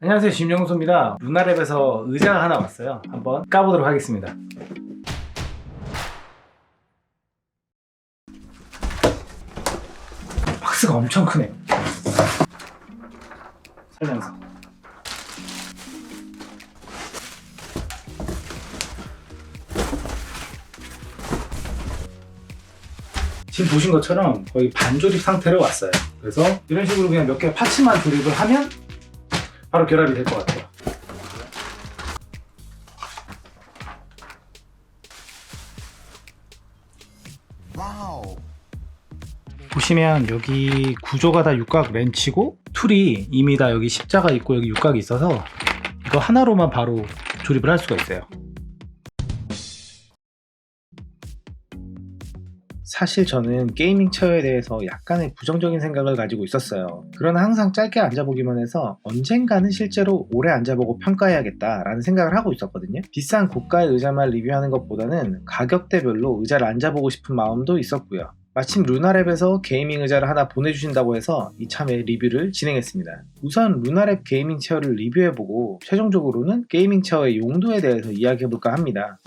안녕하세요 심영수입니다. 루나랩에서 의자가 하나 왔어요. 한번 까보도록 하겠습니다. 박스가 엄청 크네. 설명서. 지금 보신 것처럼 거의 반조립 상태로 왔어요. 그래서 이런 식으로 그냥 몇 개 파츠만 조립을 하면 바로 결합이 될 것 같아요. 보시면 여기 구조가 다 육각 렌치고 툴이 이미 다 여기 십자가 있고 여기 육각이 있어서 이거 하나로만 바로 조립을 할 수가 있어요. 사실 저는 게이밍 체어에 대해서 약간의 부정적인 생각을 가지고 있었어요. 그러나 항상 짧게 앉아보기만 해서 언젠가는 실제로 오래 앉아보고 평가해야겠다라는 생각을 하고 있었거든요. 비싼 고가의 의자만 리뷰하는 것보다는 가격대별로 의자를 앉아보고 싶은 마음도 있었고요. 마침 루나랩에서 게이밍 의자를 하나 보내주신다고 해서 이참에 리뷰를 진행했습니다. 우선 루나랩 게이밍 체어를 리뷰해보고 최종적으로는 게이밍 체어의 용도에 대해서 이야기해볼까 합니다.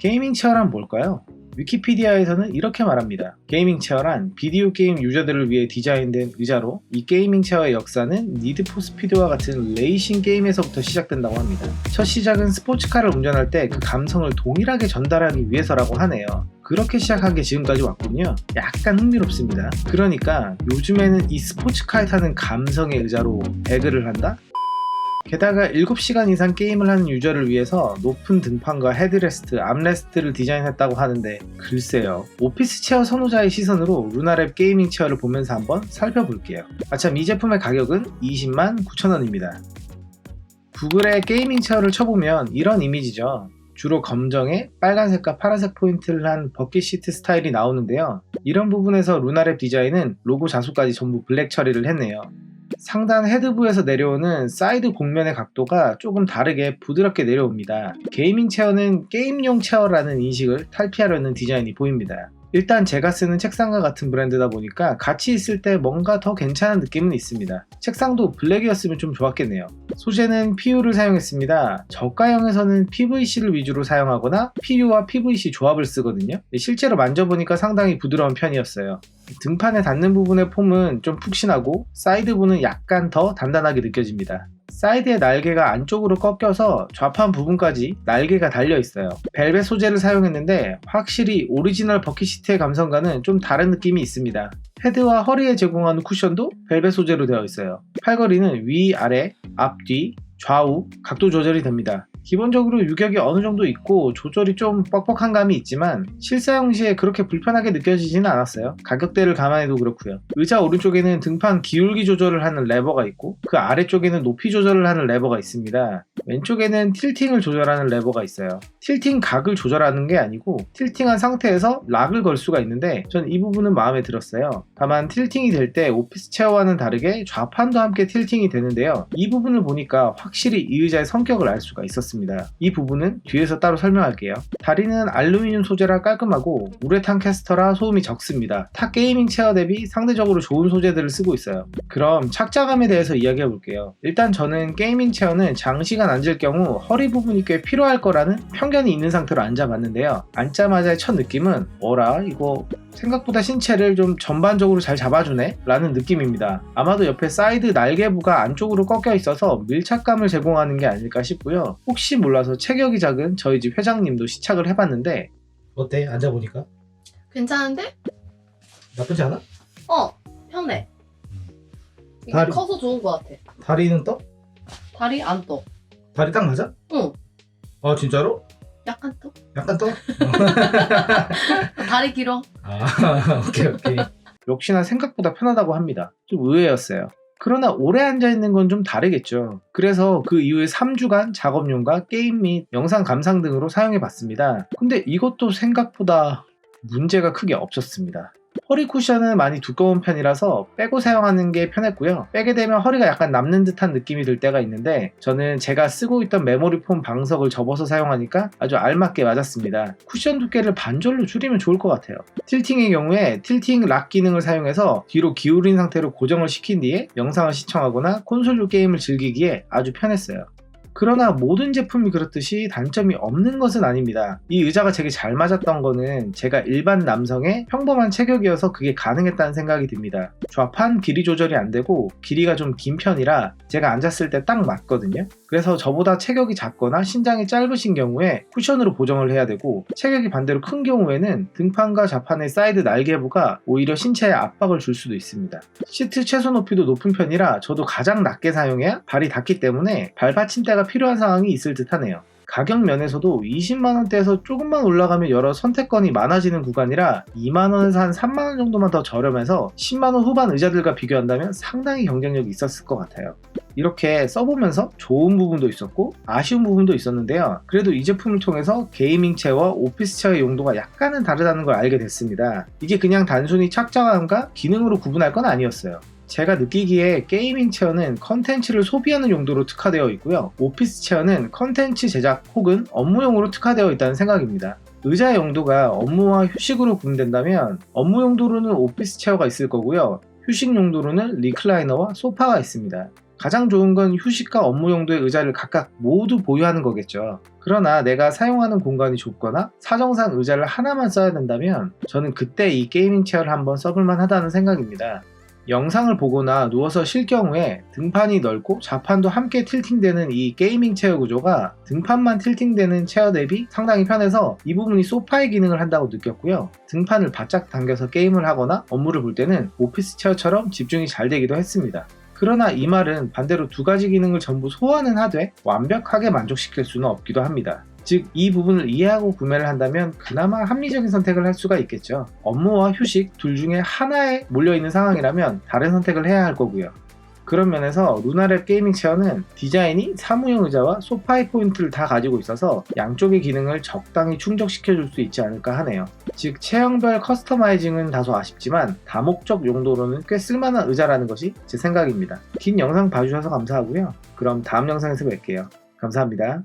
게이밍 체어란 뭘까요? 위키피디아에서는 이렇게 말합니다. 게이밍 체어란 비디오 게임 유저들을 위해 디자인된 의자로 이 게이밍 체어의 역사는 니드 포 스피드와 같은 레이싱 게임에서부터 시작된다고 합니다. 첫 시작은 스포츠카를 운전할 때 그 감성을 동일하게 전달하기 위해서라고 하네요. 그렇게 시작한 게 지금까지 왔군요. 약간 흥미롭습니다. 그러니까 요즘에는 이 스포츠카에 타는 감성의 의자로 배그를 한다? 게다가 7시간 이상 게임을 하는 유저를 위해서 높은 등판과 헤드레스트, 암레스트를 디자인했다고 하는데 글쎄요. 오피스 체어 선호자의 시선으로 루나랩 게이밍 체어를 보면서 한번 살펴볼게요. 아참 이 제품의 가격은 20만 9천원입니다. 구글에 게이밍 체어를 쳐보면 이런 이미지죠. 주로 검정에 빨간색과 파란색 포인트를 한 버킷 시트 스타일이 나오는데요. 이런 부분에서 루나랩 디자인은 로고 자수까지 전부 블랙 처리를 했네요. 상단 헤드부에서 내려오는 사이드 곡면의 각도가 조금 다르게 부드럽게 내려옵니다. 게이밍 체어는 게임용 체어라는 인식을 탈피하려는 디자인이 보입니다. 일단 제가 쓰는 책상과 같은 브랜드다 보니까 같이 있을 때 뭔가 더 괜찮은 느낌은 있습니다. 책상도 블랙이었으면 좀 좋았겠네요. 소재는 PU를 사용했습니다. 저가형에서는 PVC를 위주로 사용하거나 PU와 PVC 조합을 쓰거든요. 실제로 만져보니까 상당히 부드러운 편이었어요. 등판에 닿는 부분의 폼은 좀 푹신하고 사이드 부는 약간 더 단단하게 느껴집니다. 사이드의 날개가 안쪽으로 꺾여서 좌판 부분까지 날개가 달려 있어요. 벨벳 소재를 사용했는데 확실히 오리지널 버킷시트의 감성과는 좀 다른 느낌이 있습니다. 헤드와 허리에 제공하는 쿠션도 벨벳 소재로 되어 있어요. 팔걸이는 위, 아래, 앞, 뒤, 좌우 각도 조절이 됩니다. 기본적으로 유격이 어느 정도 있고 조절이 좀 뻑뻑한 감이 있지만 실사용 시에 그렇게 불편하게 느껴지지는 않았어요. 가격대를 감안해도 그렇고요. 의자 오른쪽에는 등판 기울기 조절을 하는 레버가 있고 그 아래쪽에는 높이 조절을 하는 레버가 있습니다. 왼쪽에는 틸팅을 조절하는 레버가 있어요. 틸팅 각을 조절하는 게 아니고 틸팅한 상태에서 락을 걸 수가 있는데 전 이 부분은 마음에 들었어요. 다만 틸팅이 될 때 오피스 체어와는 다르게 좌판도 함께 틸팅이 되는데요. 이 부분을 보니까 확실히 이 의자의 성격을 알 수가 있었습니다. 이 부분은 뒤에서 따로 설명할게요. 다리는 알루미늄 소재라 깔끔하고 우레탄 캐스터라 소음이 적습니다. 타 게이밍 체어 대비 상대적으로 좋은 소재들을 쓰고 있어요. 그럼 착자감에 대해서 이야기해 볼게요. 일단 저는 게이밍 체어는 장시간 앉을 경우 허리 부분이 꽤 필요할 거라는 편견이 있는 상태로 앉아봤는데요. 앉자마자의 첫 느낌은 어라 이거 생각보다 신체를 좀 전반적으로 잘 잡아주네? 라는 느낌입니다. 아마도 옆에 사이드 날개부가 안쪽으로 꺾여 있어서 밀착감을 제공하는 게 아닐까 싶고요. 혹시 몰라서 체격이 작은 저희 집 회장님도 시착을 해봤는데 어때? 앉아보니까? 괜찮은데? 나쁘지 않아? 어, 편해. 이게 다리- 커서 좋은 것 같아. 다리는 떠? 다리 안 떠. 다리 딱 맞아? 응, 아 진짜로? 약간 떠. 약간 떠? 다리 길어. 아 오케이 오케이. 역시나 생각보다 편하다고 합니다. 좀 의외였어요. 그러나 오래 앉아있는 건 좀 다르겠죠. 그래서 그 이후에 3주간 작업용과 게임 및 영상 감상 등으로 사용해 봤습니다. 근데 이것도 생각보다 문제가 크게 없었습니다 허리 쿠션은 많이 두꺼운 편이라서 빼고 사용하는 게 편했고요. 빼게 되면 허리가 약간 남는 듯한 느낌이 들 때가 있는데 저는 제가 쓰고 있던 메모리 폼 방석을 접어서 사용하니까 아주 알맞게 맞았습니다. 쿠션 두께를 반절로 줄이면 좋을 것 같아요. 틸팅의 경우에 틸팅 락 기능을 사용해서 뒤로 기울인 상태로 고정을 시킨 뒤에 영상을 시청하거나 콘솔로 게임을 즐기기에 아주 편했어요. 그러나 모든 제품이 그렇듯이 단점이 없는 것은 아닙니다. 이 의자가 되게 잘 맞았던 거는 제가 일반 남성의 평범한 체격이어서 그게 가능했다는 생각이 듭니다. 좌판 길이 조절이 안 되고 길이가 좀 긴 편이라 제가 앉았을 때 딱 맞거든요. 그래서 저보다 체격이 작거나 신장이 짧으신 경우에 쿠션으로 보정을 해야 되고 체격이 반대로 큰 경우에는 등판과 좌판의 사이드 날개부가 오히려 신체에 압박을 줄 수도 있습니다. 시트 최소 높이도 높은 편이라 저도 가장 낮게 사용해야 발이 닿기 때문에 발 받침대가 필요한 상황이 있을 듯 하네요. 가격 면에서도 20만원대에서 조금만 올라가면 여러 선택권이 많아지는 구간이라 2만원에서 한 3만원 정도만 더 저렴해서 10만원 후반 의자들과 비교한다면 상당히 경쟁력이 있었을 것 같아요. 이렇게 써보면서 좋은 부분도 있었고 아쉬운 부분도 있었는데요. 그래도 이 제품을 통해서 게이밍 체어와 오피스 체어의 용도가 약간은 다르다는 걸 알게 됐습니다. 이게 그냥 단순히 착장감과 기능으로 구분할 건 아니었어요. 제가 느끼기에 게이밍 체어는 컨텐츠를 소비하는 용도로 특화되어 있고요. 오피스 체어는 컨텐츠 제작 혹은 업무용으로 특화되어 있다는 생각입니다. 의자 용도가 업무와 휴식으로 구분된다면 업무 용도로는 오피스 체어가 있을 거고요. 휴식 용도로는 리클라이너와 소파가 있습니다. 가장 좋은 건 휴식과 업무 용도의 의자를 각각 모두 보유하는 거겠죠. 그러나 내가 사용하는 공간이 좁거나 사정상 의자를 하나만 써야 된다면 저는 그때 이 게이밍 체어를 한번 써볼만 하다는 생각입니다. 영상을 보거나 누워서 쉴 경우에 등판이 넓고 좌판도 함께 틸팅되는 이 게이밍 체어 구조가 등판만 틸팅되는 체어 대비 상당히 편해서 이 부분이 소파의 기능을 한다고 느꼈고요. 등판을 바짝 당겨서 게임을 하거나 업무를 볼 때는 오피스 체어처럼 집중이 잘 되기도 했습니다. 그러나 이 말은 반대로 두 가지 기능을 전부 소화는 하되 완벽하게 만족시킬 수는 없기도 합니다. 즉, 이 부분을 이해하고 구매를 한다면 그나마 합리적인 선택을 할 수가 있겠죠. 업무와 휴식 둘 중에 하나에 몰려있는 상황이라면 다른 선택을 해야 할 거고요. 그런 면에서 루나랩 게이밍 체어는 디자인이 사무용 의자와 소파의 포인트를 다 가지고 있어서 양쪽의 기능을 적당히 충족시켜 줄 수 있지 않을까 하네요. 즉 체형별 커스터마이징은 다소 아쉽지만 다목적 용도로는 꽤 쓸만한 의자라는 것이 제 생각입니다. 긴 영상 봐주셔서 감사하고요. 그럼 다음 영상에서 뵐게요. 감사합니다.